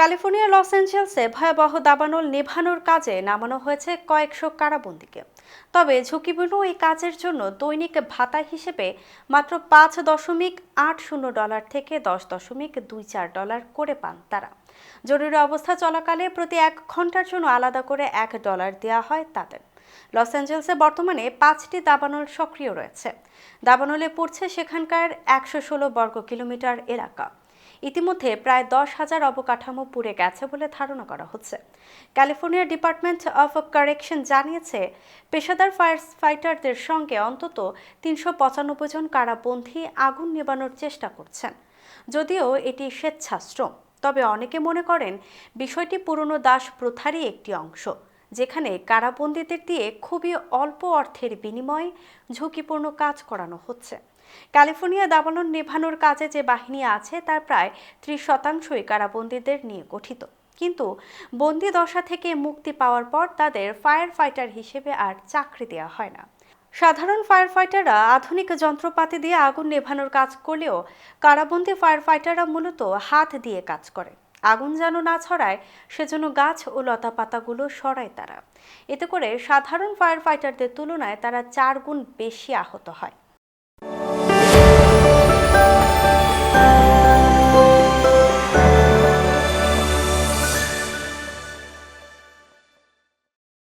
ক্যালিফোর্নিয়ার লস অ্যাঞ্জেলসে ভয়াবহ দাবানল নেভানোর কাজে নামানো হয়েছে কয়েকশো কারাবন্দীকে। তবে ঝুঁকিপূর্ণ এই কাজের জন্য দৈনিক ভাতা হিসেবে মাত্র পাঁচ দশমিক আট শূন্য ডলার থেকে দশ দশমিক দুই চার ডলার করে পান তারা। জরুরি অবস্থা চলাকালে প্রতি এক ঘণ্টার জন্য আলাদা করে এক ডলার দেওয়া হয় তাদের। লস অ্যাঞ্জেলসে বর্তমানে পাঁচটি দাবানল সক্রিয় রয়েছে। দাবানলে পড়ছে সেখানকার একশো ষোলো বর্গ কিলোমিটার এলাকা। ইতিমধ্যে প্রায় দশ হাজার অবকাঠামো পুড়ে গেছে বলে ধারণা করা হচ্ছে। ক্যালিফোর্নিয়া ডিপার্টমেন্ট অফ কারেকশন জানিয়েছে, পেশাদার ফায়ার ফাইটারদের সঙ্গে অন্তত তিনশো পঁচানব্বই জন কারাবন্দী আগুন নেবানোর চেষ্টা করছেন। যদিও এটি স্বেচ্ছাশ্রম, তবে অনেকে মনে করেন বিষয়টি পুরনো দাস প্রথারই একটি অংশ। যেখানে কারাবন্দীদের দিয়ে খুবই অল্প অর্থের বিনিময়ে ঝুঁকিপূর্ণ কাজ করানো হচ্ছে। ক্যালিফোর্নিয়া দাবানল নেভানোর কাজে যে বাহিনী আছে, তার প্রায় ত্রিশ শতাংশই কারাবন্দীদের নিয়ে গঠিত। কিন্তু বন্দি দশা থেকে মুক্তি পাওয়ার পর তাদের ফায়ার ফাইটার হিসেবে আর চাকরি দেওয়া হয় না। সাধারণ ফায়ার ফাইটাররা আধুনিক যন্ত্রপাতি দিয়ে আগুন নেভানোর কাজ করলেও কারাবন্দী ফায়ার ফাইটাররা মূলত হাত দিয়ে কাজ করে। আগুন যেন না ছড়ায়, সেজন্য গাছ ও লতা পাতাগুলো সরায় তারা। এতে করে সাধারণ ফায়ার ফাইটারদের তুলনায় তারা চার গুণ বেশি আহত হয়।